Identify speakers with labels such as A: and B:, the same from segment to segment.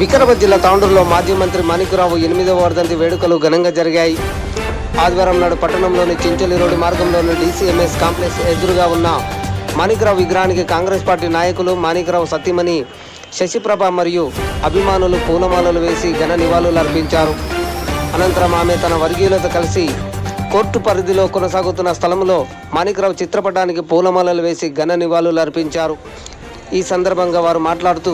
A: వికారాబాద్ జిల్లా తాండూరులో మాజీ మంత్రి మాణిక్యరావు ఎనిమిదవ వర్ధంతి వేడుకలు ఘనంగా జరిగాయి. ఆదివారం నాడు పట్టణంలోని చించలి రోడ్డు మార్గంలోని డీసీఎంఎస్ కాంప్లెక్స్ ఎదురుగా ఉన్న మాణిక్యరావు విగ్రహానికి కాంగ్రెస్ పార్టీ నాయకులు మాణిక్యరావు సత్యమణి శశిప్రభ మరియు అభిమానులు పూలమాలలు వేసి ఘన నివాళులు అర్పించారు. అనంతరం ఆమె తన వర్గీయులతో కలిసి కోర్టు పరిధిలో కొనసాగుతున్న స్థలంలో మాణిక్రావు చిత్రపటానికి పూలమాలలు వేసి ఘన నివాళులు అర్పించారు. ఈ సందర్భంగా వారు మాట్లాడుతూ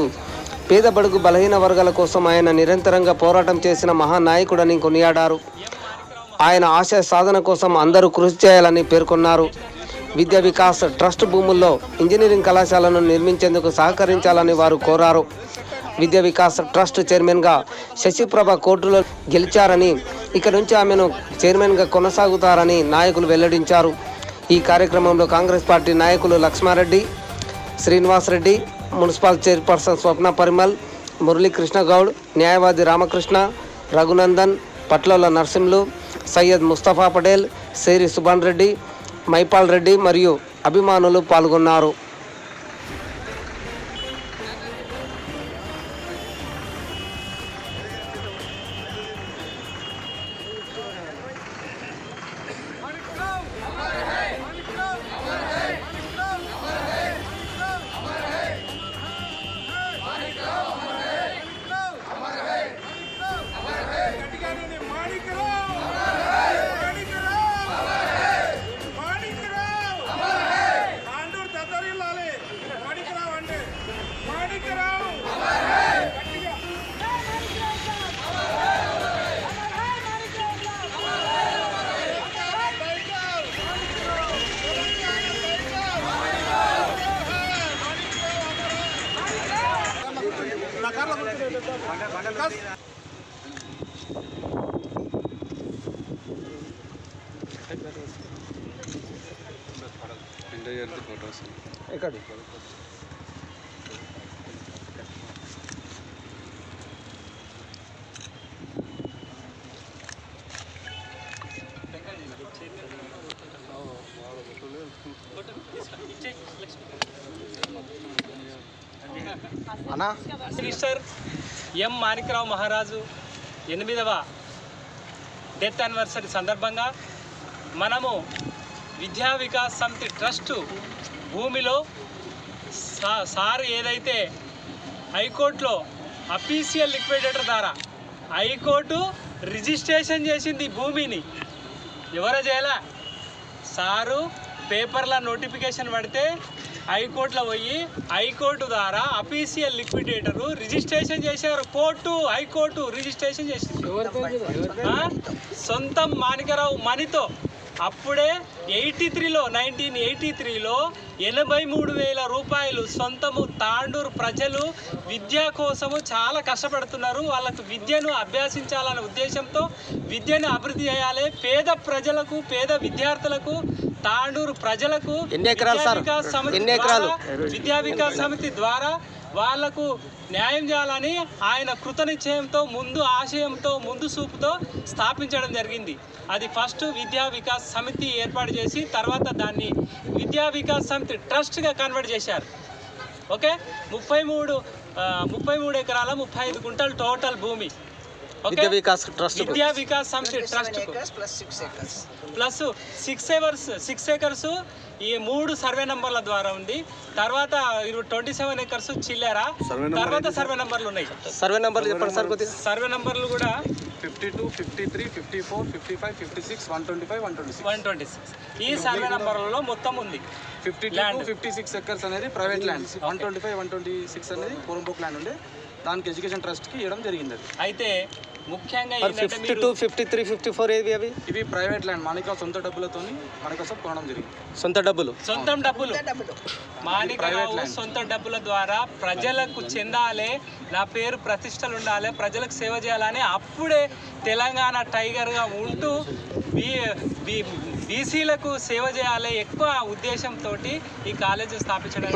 A: పేద బడుగు బలహీన వర్గాల కోసం ఆయన నిరంతరంగా పోరాటం చేసిన మహానాయకుడని కొనియాడారు. ఆయన ఆశయ సాధన కోసం అందరూ కృషి చేయాలని పేర్కొన్నారు. విద్యా వికాస్ ట్రస్ట్ భూముల్లో ఇంజనీరింగ్ కళాశాలను నిర్మించేందుకు సహకరించాలని వారు కోరారు. విద్యా వికాస్ ట్రస్ట్ చైర్మన్గా శశిప్రభ కోర్టులో గెలిచారని ఇక నుంచి ఆమెను చైర్మన్గా కొనసాగుతారని నాయకులు వెల్లడించారు. ఈ కార్యక్రమంలో కాంగ్రెస్ పార్టీ నాయకులు లక్ష్మారెడ్డి శ్రీనివాస్ రెడ్డి మున్సిపల్ చైర్పర్సన్ స్వప్న పరిమల్ మురళీకృష్ణ గౌడ్ న్యాయవాది రామకృష్ణ రఘునందన్ పట్లల నర్సింహులు సయ్యద్ ముస్తఫా పటేల్ సేరి సుభాన్ రెడ్డి మైపాల్ రెడ్డి మరియు అభిమానులు పాల్గొన్నారు. ఎక్కడ అన్నా?
B: మినిస్టర్ ఎం మాణిక్రావు మహారాజు ఎనిమిదవ డెత్ యానివర్సరీ సందర్భంగా మనము విద్యా వికాస్ సమితి ట్రస్ట్ భూమిలో సా సార్ ఏదైతే హైకోర్టులో అఫీషియల్ లిక్విడేటర్ ద్వారా హైకోర్టు రిజిస్ట్రేషన్ చేసింది భూమిని ఎవరో చేయాలా? సారు పేపర్ల నోటిఫికేషన్ పడితే హైకోర్టులో పోయి హైకోర్టు ద్వారా అఫీషియల్ లిక్విడేటరు రిజిస్ట్రేషన్ చేశారు. కోర్టు హైకోర్టు రిజిస్ట్రేషన్ చేసింది? సొంతం మాణికరావు మణితో అప్పుడే ఎయిటీ త్రీలో నైన్టీన్ ఎయిటీ త్రీలో ఎనభై మూడు వేల రూపాయలు సొంతము తాండూరు ప్రజలు విద్య కోసము చాలా కష్టపడుతున్నారు వాళ్ళకు విద్యను అభ్యసించాలనే ఉద్దేశంతో విద్యను అభివృద్ధి చేయాలి పేద ప్రజలకు పేద విద్యార్థులకు తాండూరు ప్రజలకు
A: ఎన్ని ఎకరాలు సార్?
B: విద్యా వికాస్ సమితి? ద్వారా- వాళ్ళకు న్యాయం చేయాలని ఆయన కృతనిశ్చయంతో ముందు ఆశయంతో ముందు చూపుతో స్థాపించడం జరిగింది. అది ఫస్ట్ విద్యా వికాస్ సమితి ఏర్పాటు చేసి తర్వాత దాన్ని విద్యా వికాస్ సమితి ట్రస్ట్గా కన్వర్ట్ చేశారు. ఓకే? ముప్పై మూడు ముప్పై మూడు ఎకరాల ముప్పై ఐదు గుంటలు టోటల్ భూమి. ఓకే?
A: విద్యా Vikas trust
B: Vidya Vikas Samiti trust plus six acres six acres ఈ మూడు సర్వే నంబర్ల ద్వారా ఉంది. తర్వాత ట్వంటీ సెవెన్ ఎకర్స్ చిల్లర. తర్వాత సర్వే నంబర్లు ఉన్నాయి.
A: సర్వే నెంబర్లు చెప్పండి సార్ కొద్దిగా.
B: సర్వే నంబర్లు కూడా
C: fifty two fifty three fifty four fifty five fifty six one twenty five one twenty six.
B: One twenty six. ఈ సర్వే నంబర్లలో మొత్తం ఉంది.
C: Fifty. Two fifty six acres అనేది private land one twenty five one twenty six అనేది poramboke land ఉండే. దానికి education ట్రస్ట్కి ఇవ్వడం జరిగింది అది.
B: అయితే ముఖ్యంగా
A: fifty two fifty three fifty four ఏవి అవి?
C: ఇవి ప్రైవేట్ ల్యాండ్ మనకి సొంత డబ్బులతో మనకోసం కొనడం జరిగింది.
A: సొంత డబ్బులు.
B: సొంతం డబ్బులు. మాణికరావు సొంత డబ్బుల ద్వారా ప్రజలకు చెందాలి నా పేరు ప్రతిష్టలు ఉండాలి ప్రజలకు సేవ చేయాలని అప్పుడే తెలంగాణ టైగర్గా ఉంటూ బీ బీ బీసీలకు సేవ చేయాలి ఎక్కువ ఉద్దేశంతో ఈ కాలేజీ స్థాపించడం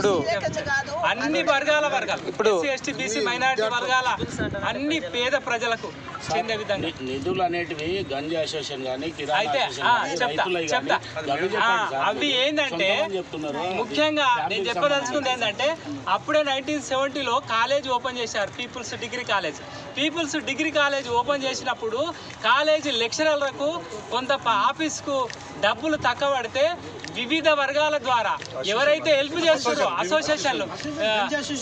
B: అన్ని వర్గాల వర్గాలు. ఇప్పుడు ఎస్టీ బీసీ మైనారిటీ వర్గాల అన్ని పేద ప్రజలకు చెందే విధంగా.
D: నిధులు అనేటివి గంజి అసోసియేషన్ కానీ
B: అయితే చెప్తా అవి ఏంటంటే ముఖ్యంగా నేను చెప్పదలుచుకుంది ఏంటంటే అప్పుడే నైన్టీన్ సెవెంటీలో కాలేజ్ ఓపెన్ చేశారు peoples degree college. Peoples degree college open చేసినప్పుడు కాలేజీ లెక్చరర్లకు కొంత ఆఫీస్కు డబ్బులు తక్కువ పడితే వివిధ వర్గాల ద్వారా ఎవరైతే హెల్ప్ చేస్తున్నారో అసోసియేషన్లు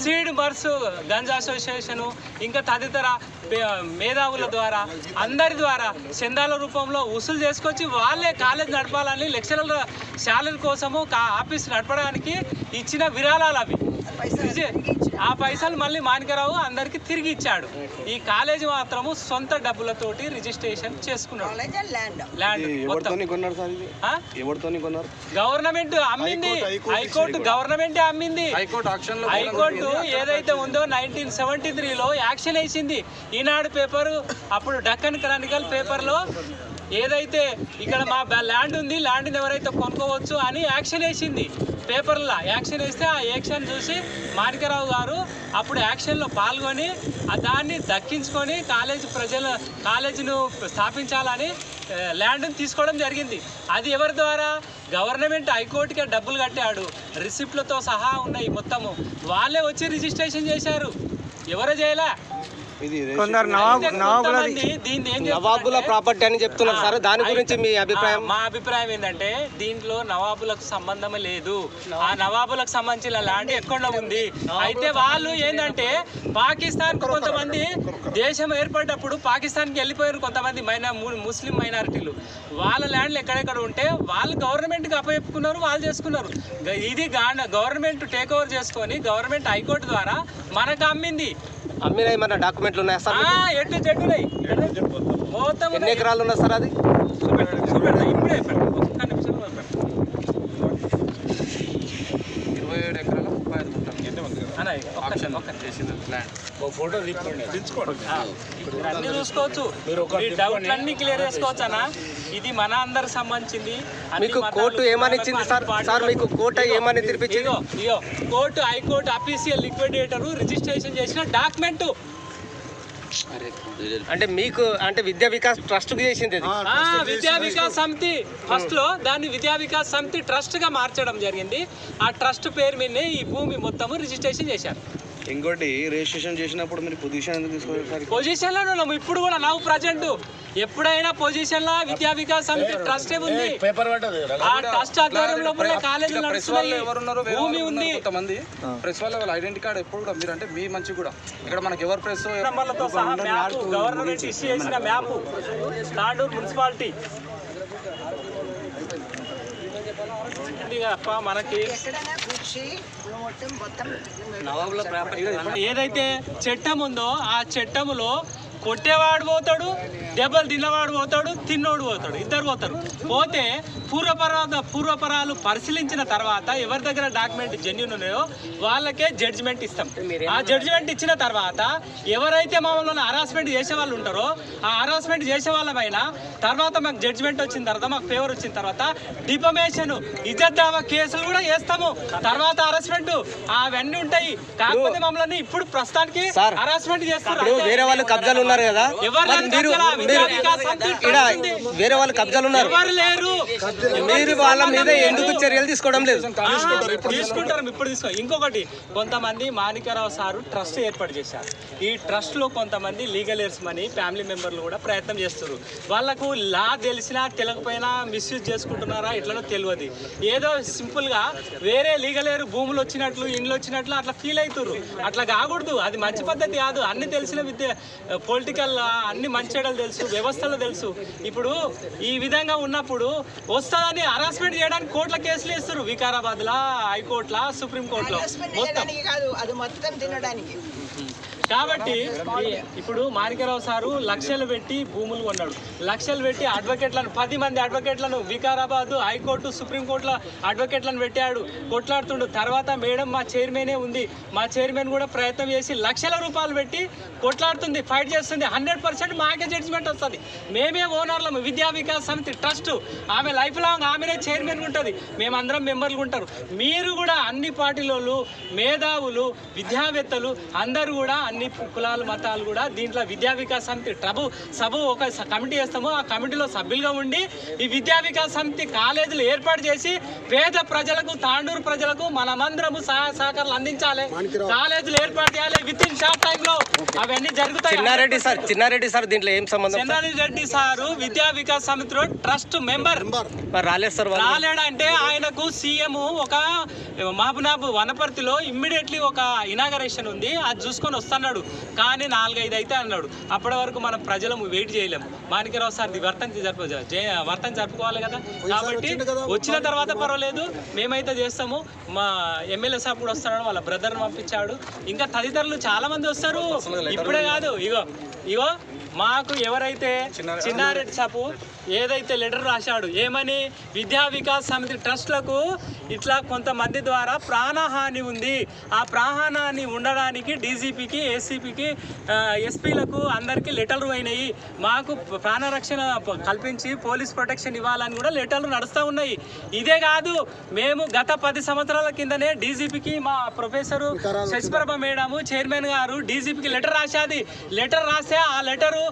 B: సీడ్ బర్స్ గంజా అసోసియేషను ఇంకా తదితర మేధావుల ద్వారా అందరి ద్వారా చందాల రూపంలో వసూలు చేసుకొచ్చి వాళ్ళే కాలేజ్ నడపాలని లెక్చరర్ల శాలరీ కోసము ఆఫీస్ నడపడానికి ఇచ్చిన విరాళాలు అవి. ఆ పైసలు మళ్ళీ మాణికరావు అందరికి తిరిగి ఇచ్చాడు. ఈ కాలేజీ మాత్రము సొంత డబ్బులతోటి రిజిస్ట్రేషన్ చేసుకున్నాడు. ల్యాండ్ మొత్తం.
C: కొన్నారు సార్ ఇది?
B: ఆ?
C: ఎవరితో కొన్నారు?
B: గవర్నమెంట్ అమ్మింది. హైకోర్టు గవర్నమెంట్ అమ్మింది.
C: హైకోర్టు ఆక్షన్లో
B: హైకోర్టు ఏదైతే ఉందో నైన్టీన్ సెవెంటీ త్రీలో యాక్షన్ వేసింది. ఈనాడు పేపర్ అప్పుడు డక్కన్ క్రానికల్ పేపర్లో ఏదైతే ఇక్కడ మా ల్యాండ్ ఉంది ల్యాండ్ని ఎవరైతే కొనుక్కోవచ్చు అని యాక్షన్ వేసింది. పేపర్లో యాక్షన్ వేస్తే ఆ యాక్షన్ చూసి మాణికరావు గారు అప్పుడు యాక్షన్లో పాల్గొని ఆ దాన్ని దక్కించుకొని కాలేజ్ ప్రజల కాలేజీను స్థాపించాలని ల్యాండ్ను ల్యాండ్ని తీసుకోవడం జరిగింది. అది ఎవరి ద్వారా? గవర్నమెంట్ హైకోర్టుకే డబ్బులు కట్టాడు. రిసిప్ట్లతో సహా ఉన్నాయి మొత్తము. వాళ్ళే వచ్చి రిజిస్ట్రేషన్ చేశారు. ఎవరు చేయలే?
A: కొందరు నవాబుల ప్రాపర్టీ అని చెప్తున్నారు సార్. దాని గురించి మీ అభిప్రాయం?
B: మా అభిప్రాయం ఏంటంటే దీంట్లో నవాబులకు సంబంధం లేదు. ఆ నవాబులకు సంబంధించిన ల్యాండ్ ఎక్కడ ఉంది. అయితే వాళ్ళు ఏంటంటే పాకిస్తాన్ కొంతమంది దేశం ఏర్పడ్డప్పుడు పాకిస్తాన్కి వెళ్ళిపోయారు కొంతమంది మైనా ముస్లిం మైనారిటీలు. వాళ్ళ ల్యాండ్లు ఎక్కడెక్కడ ఉంటే వాళ్ళు గవర్నమెంట్కి అప్పచెప్పుకున్నారు వాళ్ళు చేసుకున్నారు. ఇది గవర్నమెంట్ టేక్ ఓవర్ చేసుకొని గవర్నమెంట్ హైకోర్టు ద్వారా మనకు అమ్మింది.
A: అమ్మిన ఏమన్నా డాక్యుమెంట్లు ఉన్నాయా సార్
B: ఆ, ఎటు చెట్టున్నాయి. మొత్తం.
A: ఎన్ని
B: ఉన్నాయి.
A: ఎకరాలు ఉన్నా సార్ అది?
B: ఇప్పుడే పెట్టు. ఒక్క నిమిషంలో పెట్టు.
C: ఇరవై ఏడు ఎకరాల ముప్పై ఐదు గుంటలు
B: అన్న, ఒక్క నిమిషం, ఒక్క నిమిషం.
C: ల్యాండ్
D: ఒక ఫోటో
B: అన్ని చూసుకోవచ్చు. ఈ డౌట్లు అన్ని క్లియర్ చేసుకోవచ్చు అన్న ఇది మన అందరికి సంబంధించింది.
A: మీకు కోర్టు ఏమని ఇచ్చింది? సార్ సార్ మీకు కోర్టు ఏమని తీర్పిచ్చింది?
B: Court high court official liquidator registration చేసిన డాక్యుమెంట్.
A: అంటే మీకు అంటే విద్యా వికాస్ ట్రస్ట్కి చేసింది.
B: విద్యా వికాస్ సమితి ఫస్ట్లో దాన్ని విద్యా వికాస్ సమితి ట్రస్ట్గా మార్చడం జరిగింది. ఆ ట్రస్ట్ పేరు మీదనే ఈ భూమి మొత్తము రిజిస్ట్రేషన్ చేశారు.
C: ఇంకోటి రిజిస్ట్రేషన్ చేసినప్పుడు మీరు పొజిషన్ ఎందుకు తీసుకోవాలి సార్
B: పొజిషన్లో ఉన్నాము. ఇప్పుడు కూడా నవ్వు ప్రజెంట్ ఎప్పుడైనా పొజిషన్లో విద్యా వికాస్ సమితి ట్రస్ట్ ఉంది ఆ ట్రస్ట్ ఆధ్వర్యంలో కాలేజీలు నడుస్తున్నాయి భూమి ఉంది.
C: ఉన్నారు కొంతమంది. ప్రెస్ వాళ్ళ వాళ్ళ ఐడెంటిటీ కార్డ్ ఎప్పుడు కూడా మీరు అంటే మీ మంచి కూడా. ఇక్కడ మనకి ఎవరు ప్రెస్
B: నంబర్లతో సహా మ్యాప్ గవర్నమెంట్ ఇష్యూ చేసిన మ్యాప్ తాండూరు మున్సిపాలిటీ మనకి ఏదైతే చట్టం ఉందో ఆ చట్టములో కొట్టేవాడు పోతాడు దెబ్బలు తిన్నవాడు పోతాడు తిన్నోడు పోతాడు ఇద్దరు పోతారు. పోతే పూర్వపరాధ పూర్వపరాలు పరిశీలించిన తర్వాత ఎవరి దగ్గర డాక్యుమెంట్ జెన్యున్ ఉన్నాయో వాళ్ళకే జడ్జిమెంట్ ఇస్తాం. ఆ జడ్జిమెంట్ ఇచ్చిన తర్వాత ఎవరైతే మమ్మల్ని హరాస్మెంట్ చేసే వాళ్ళు ఉంటారో ఆ హరాస్మెంట్ చేసే వాళ్ళపైన తర్వాత మాకు జడ్జిమెంట్ వచ్చిన తర్వాత మాకు ఫేవర్ వచ్చిన తర్వాత డిఫమేషన్ ఇజ్జత్ దావా కేసులు కూడా వేస్తాము. తర్వాత హరాస్మెంట్ అవన్నీ ఉంటాయి. కాకపోతే మమ్మల్ని ఇప్పుడు ప్రస్తుతానికి హరాస్మెంట్ చేస్తారు
A: వేరే వాళ్ళు కబ్జాలు ఉన్నారు కదా.
B: ఎవరు
A: ఇక్కడ. వేరే వాళ్ళు కబ్జాలు ఉన్నారు. మీరు వాళ్ళ మీద ఎందుకు చర్యలు తీసుకోవడం లేదు.
B: తీసుకుంటారు ఇప్పుడు తీసుకో. ఇంకొకటి కొంతమంది మాణిక్యరావు సారు ట్రస్ట్ ఏర్పాటు చేశారు. ఈ ట్రస్ట్లో కొంతమంది లీగల్ ఎయిర్స్ మని ఫ్యామిలీ మెంబర్లు కూడా ప్రయత్నం చేస్తారు వాళ్ళకు లా తెలిసినా తెలియకపోయినా మిస్యూజ్ చేసుకుంటున్నారా ఎట్లనో తెలియదు. ఏదో సింపుల్గా వేరే లీగల్ ఎయిర్ భూములు వచ్చినట్లు ఇండ్లు వచ్చినట్లు అట్లా ఫీల్ అవుతారు అట్లా కాకూడదు. అది మంచి పద్ధతి కాదు. అన్ని తెలిసిన విద్య పొలిటికల్ అన్ని మంచి చెడలు తెలుసు వ్యవస్థలు తెలుసు. ఇప్పుడు ఈ విధంగా ఉన్నప్పుడు వస్తుందని హరాస్మెంట్ చేయడానికి కోర్టుల కేసులు వేస్తారు. వికారాబాద్ లా హైకోర్టులా మొత్తం.
E: చేయడానికి కాదు అది మొత్తం తినడానికి.
B: కాబట్టి ఇప్పుడు మాణిక్యరావు సారు లక్షలు పెట్టి భూములు కొన్నాడు. లక్షలు పెట్టి అడ్వకేట్లను పది మంది అడ్వకేట్లను వికారాబాద్ హైకోర్టు సుప్రీంకోర్టులో అడ్వకేట్లను పెట్టాడు. కొట్లాడుతుండు. తర్వాత మేడం మా చైర్మనే ఉంది. మా చైర్మన్ కూడా ప్రయత్నం చేసి లక్షల రూపాయలు పెట్టి కొట్లాడుతుంది ఫైట్ చేస్తుంది. హండ్రెడ్ పర్సెంట్ మాకే జడ్జిమెంట్ వస్తుంది. మేమే ఓనర్లము విద్యా వికాస్ సమితి ట్రస్ట్. ఆమె లైఫ్ లాంగ్ ఆమెనే చైర్మన్ ఉంటుంది. మేమందరం మెంబర్లు ఉంటారు. మీరు కూడా అన్ని పార్టీలోళ్ళు మేధావులు విద్యావేత్తలు అందరూ కూడా అన్ని కులాలు మతాలు కూడా దీంట్లో విద్యా వికాస్ సమితి ట్రబు సభ ఒక కమిటీ వేస్తాము ఆ కమిటీలో సభ్యులుగా ఉండి ఈ విద్యా వికాస్ సమితి కాలేజీలు ఏర్పాటు చేసి పేద ప్రజలకు తాండూరు ప్రజలకు మనమందరము సహాయ సహకారాలు అందించాలి. కాలేజీలు ఏర్పాటు చేయాలి విత్ ఇన్ షార్ట్ టైం లో అవన్నీ జరుగుతాయి.
A: చిన్నారెడ్డి సార్ చిన్నారెడ్డి సార్ దీంట్లో ఏం సంబంధం
B: చెన్నారెడ్డి రెడ్డి సారు విద్యా వికాస్ సమితిలో ట్రస్ట్ మెంబర్.
A: రాలేదు సార్
B: రాలేడంటే ఆయనకు సీఎం ఒక మహబూనాబ్ వనపర్తిలో ఇమ్మీడియట్లీ ఒక ఇనాగరేషన్ ఉంది. అది చూసుకొని వస్తున్నాడు కానీ నాలుగైదు అయితే అన్నాడు. అప్పటి వరకు మనం ప్రజలము వెయిట్ చేయలేము. మాణిక్యరావు సార్ వర్తం జరుపు వర్తం జరుపుకోవాలి కదా. కాబట్టి వచ్చిన తర్వాత పర్వాలేదు. మేమైతే చేస్తాము. మా ఎమ్మెల్యే సాబ్ కూడా వస్తున్నాడు వాళ్ళ బ్రదర్ని పంపించాడు. ఇంకా తదితరులు చాలా మంది వస్తారు ఇప్పుడే కాదు ఇగో ఇగో మాకు ఎవరైతే చిన్నారెడ్డి సాపు ఏదైతే లెటర్ రాశాడు ఏమని? విద్యా వికాస్ సమితి ట్రస్ట్లకు ఇట్లా కొంతమంది ద్వారా ప్రాణహాని ఉంది. ఆ ప్రాణహాని ఉండడానికి డీజీపీకి ఏసీపీకి ఎస్పీలకు అందరికీ లెటర్లు అయినాయి. మాకు ప్రాణరక్షణ కల్పించి పోలీస్ ప్రొటెక్షన్ ఇవ్వాలని కూడా లెటర్లు నడుస్తూ ఉన్నాయి. ఇదే కాదు మేము గత పది సంవత్సరాల కిందనే డీజీపీకి మా ప్రొఫెసరు శశిప్రభ మేడము చైర్మన్ గారు డీజీపీకి లెటర్ రాశాది. లెటర్ రాస్తే ఆ లెటరు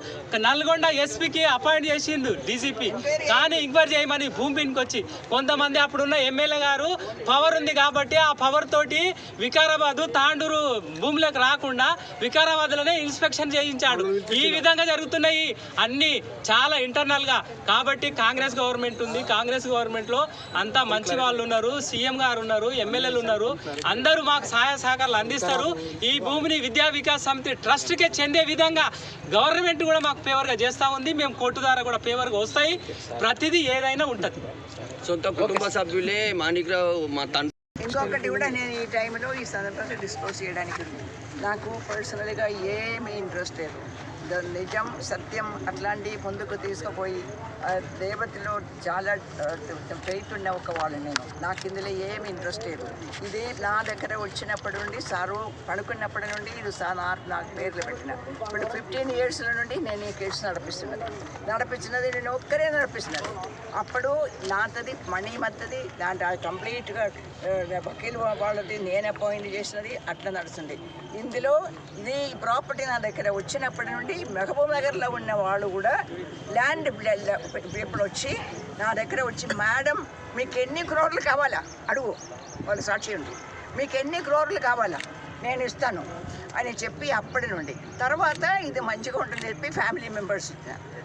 B: నల్గొండ ఎస్పీకి అపాయింట్ చేసిండు డీజీపీ కానీ ఎంక్వైరీ చేయమని భూమికి వచ్చి కొంతమంది అప్పుడున్న ఎమ్మెల్యే గారు పవర్ ఉంది కాబట్టి ఆ పవర్ తోటి వికారాబాద్ తాండూరు భూములకు రాకుండా వికారాబాద్లోనే ఇన్స్పెక్షన్ చేయించాడు. ఈ విధంగా జరుగుతున్నాయి అన్ని చాలా ఇంటర్నల్గా కాబట్టి కాంగ్రెస్ గవర్నమెంట్ ఉంది. కాంగ్రెస్ గవర్నమెంట్లో అంతా మంచి వాళ్ళు ఉన్నారు సీఎం గారు ఉన్నారు ఎమ్మెల్యేలు ఉన్నారు. అందరూ మాకు సహాయ సహకారాలు అందిస్తారు. ఈ భూమిని విద్యా వికాస్ సమితి ట్రస్ట్ కే చెందే విధంగా గవర్నమెంట్ కూడా మాకు ఫేవర్గా చేస్తా ఉంది. మేము కోర్టు ద్వారా కూడా ఫేవర్గా వస్తాయి. ప్రతిదీ ఏదైనా ఉంటది.
F: సొంత కుటుంబ సభ్యులే మాణిక్రావు మా తండ్రి.
E: ఇంకొకటి కూడా నేను ఈ టైంలో ఈ సందర్భంగా డిస్క్లోజ్ చేయడానికి నాకు పర్సనల్గా ఏమీ ఇంట్రెస్ట్ లేదు. నిజం సత్యం అట్లాంటి ముందుకు తీసుకుపోయి దేవతలో చాలా ఫెయిట్ ఉన్న ఒక వాళ్ళు నేను. నాకు ఇందులో ఏమి ఇంట్రెస్ట్ లేదు. ఇది నా దగ్గర వచ్చినప్పటి నుండి సారు పడుకున్నప్పటి నుండి ఇది సార్ నాకు పేర్లు పెట్టిన. ఇప్పుడు ఫిఫ్టీన్ ఇయర్స్ నుండి నేను ఈ కేసు నడిపిస్తున్నది. నడిపించినది నేను ఒక్కరే నడిపిస్తున్నది. అప్పుడు నాతది మనీ మత్తది దాంట్లో కంప్లీట్గా వకీల్ వాళ్ళది నేను అపాయింట్ చేసినది అట్లా నడుస్తుంది. ఇందులో ఇది ప్రాపర్టీ నా దగ్గర వచ్చినప్పటి నుండి మెహబూబ్ నగర్లో ఉన్న వాళ్ళు కూడా ల్యాండ్ పీపుల్ వచ్చి నా దగ్గర వచ్చి మేడం మీకు ఎన్ని క్రోర్లు కావాలా? అడుగు వాళ్ళు సాక్షి ఉంది మీకు ఎన్ని క్రోర్లు కావాలా? నేను ఇస్తాను. అని చెప్పి అప్పటి నుండి. తర్వాత ఇది మంచిగా ఉంటుంది చెప్పి ఫ్యామిలీ మెంబర్స్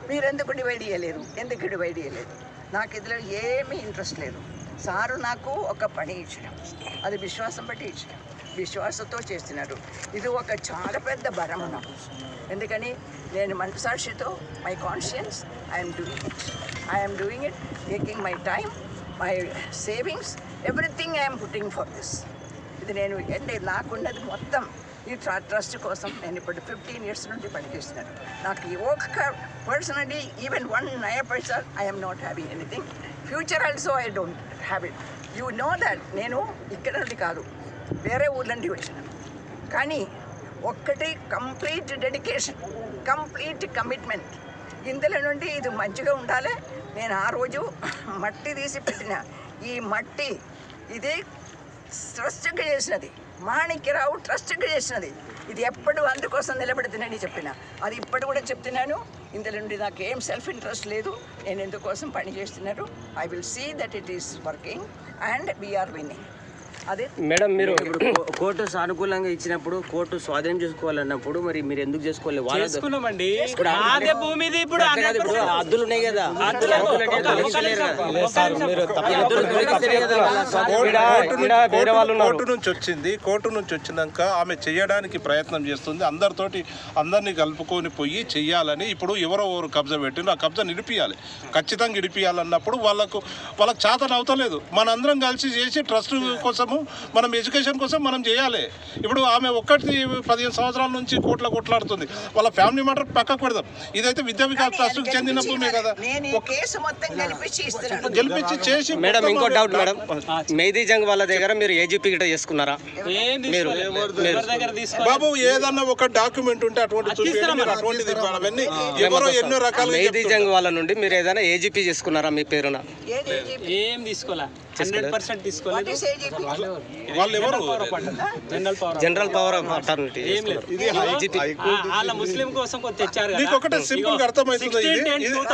E: మీరు ఎందుకు డివైడ్ చేయలేరు? ఎందుకు డివైడ్ చేయలేదు? నాకు ఇందులో ఏమీ ఇంట్రెస్ట్ లేదు. సారు నాకు ఒక పని ఇచ్చడం. అది విశ్వాసం బట్టి ఇచ్చడం. విశ్వాసంతో చేస్తున్నారు ఇది ఒక చాలా పెద్ద బరం నాకు. ఎందుకని? నేను మనసాక్షితో my conscience I'm doing it I'm doing it taking my time my savings everything I'm putting for this ఇది నేను అంటే నాకున్నది మొత్తం ఈ ట్రా ట్రస్ట్ కోసం నేను ఇప్పుడు ఫిఫ్టీన్ ఇయర్స్ నుండి పనిచేస్తున్నాను. నాకు ఈ ఒక్క పర్సనలీ ఈవెన్ వన్ నయ పైసా I'm not having anything future also I don't have it you know that నేను ఇక్కడ నుండి కాదు వేరే ఊర్ల నుండి వచ్చినాను కానీ ఒక్కటి కంప్లీట్ డెడికేషన్ కంప్లీట్ కమిట్మెంట్ ఇందులో నుండి ఇది మంచిగా ఉండాలి. నేను ఆ రోజు మట్టి తీసి పెట్టిన. ఈ మట్టి ఇది స్ట్రెస్గా చేసినది. మాణిక్యరావు ట్రస్ట్కి చేసినది. ఇది ఎప్పుడు అందుకోసం నిలబడుతుందని చెప్పిన. అది ఇప్పుడు కూడా చెప్తున్నాను. ఇందులో నుండి నాకు ఏం సెల్ఫ్ ఇంట్రెస్ట్ లేదు. నేను ఎందుకోసం పని చేస్తున్నారు? I will see that it is working and we are winning అదే?
F: మేడం మీరు కోర్టు సానుకూలంగా ఇచ్చినప్పుడు కోర్టు స్వాధీనం చేసుకోవాలన్నప్పుడు మరి మీరు ఎందుకు చేసుకోలేదు
B: చేసుకున్నామండి. అదే ఇప్పుడు
F: అట్లా కాదు, ఇప్పుడు
B: 100%
F: హద్దులు ఉన్నాయి కదా.
B: హద్దులకు
F: హద్దులకి
B: ఒక- ఒక
F: తొలగించలేరు
B: నిమిషం,
F: కదా.
B: ఒక నిమిషం.
F: హద్దులు తొలగిస్తేనే కదా. వాళ్ళ స్వాధీనం.
D: కోర్టు నుంచి- కోర్టు నుంచి వచ్చింది కోర్టు నుంచి వచ్చినాక ఆమె చేయడానికి ప్రయత్నం చేస్తుంది. అందరితోటి అందరినీ కలుపుకొని పోయి చెయ్యాలని ఇప్పుడు ఎవరో ఎవరు కబ్జా పెట్టిండ్రు. ఆ కబ్జా నిడిపియాలి ఖచ్చితంగా ఇడిపియాలన్నప్పుడు వాళ్ళకు వాళ్ళకి చేతన అవుతలేదు మనందరం కలిసి చేసి ట్రస్ట్ కోసం చేస్తాము. మనం ఎడ్యుకేషన్ కోసం మనం చేయాలి. ఇప్పుడు ఆమె ఒక్కటి పదిహేను సంవత్సరాల నుంచి కోట్ల కొట్లాడుతుంది. వాళ్ళ ఫ్యామిలీ మ్యాటర్ పక్కకు పెడదాం. ఇదైతే విద్యా వికాస్ ట్రస్ట్కి చెందిన భూమే కదా.
E: గెలిపించి
D: చేసి
F: మేడం ఇంకో డౌట్ మేడం. మెహదీ జంగ్ వాళ్ళ దగ్గర మీరు ఏజీపీ గిట్ట చేసుకున్నారా?
B: తీసుకోలేదు
D: బాబు ఏదన్నా ఒక డాక్యుమెంట్ ఉంటే అటువంటి మీరు. అవన్నీ ఎవరో ఎన్నో రకాలుగా
F: మెహదీ జంగ్ వాళ్ళ నుండి మీరు ఏదైనా ఏజీపీ చేసుకున్నారా మీ పేరున?
B: ఏం తీసుకోలే హండ్రెడ్ పర్సెంట్ తీసుకోలేదు?
D: వాళ్ళు ఎవరు?
B: General power
F: general power of attorney
B: వాళ్ళ ముస్లిం కోసం కొంత తెచ్చారు
D: నీకు ఒకటే సింపుల్గా అర్థమవుతుంది ఇది. ఇది ఒక్క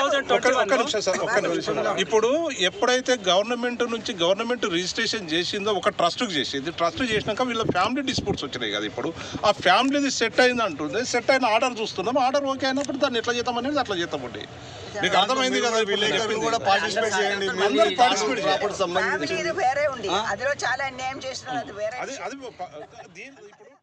D: ఒక్క నిమిషం సార్ ఒక్క నిమిషం ఇప్పుడు ఎప్పుడైతే గవర్నమెంట్ నుంచి గవర్నమెంట్ రిజిస్ట్రేషన్ చేసిందో ఒక ట్రస్ట్ చేసింది. ట్రస్ట్ చేసినాక వీళ్ళ ఫ్యామిలీ డిస్ప్యూట్స్ వచ్చినాయి కదా ఇప్పుడు. ఆ ఫ్యామిలీది సెట్ అయింది అంటుంది సెట్ అయిన ఆర్డర్ చూస్తున్నాం. ఆర్డర్ ఓకే అయినప్పుడు దాన్ని ఎట్లా చేద్దాం అనేది అట్లా చేద్దామండి మీకు అర్థమైంది కదా వీళ్ళు కూడా పార్టిసిపేట్ చేయండి. అందరూ పార్టిసిపేట్ చేయండి.
E: ఫ్యామిలీ ఇది వేరే ఉంది అందులో చాలా అన్యాయం చేస్తున్నారు అది వేరే
D: అది అది దీని ఇప్పుడు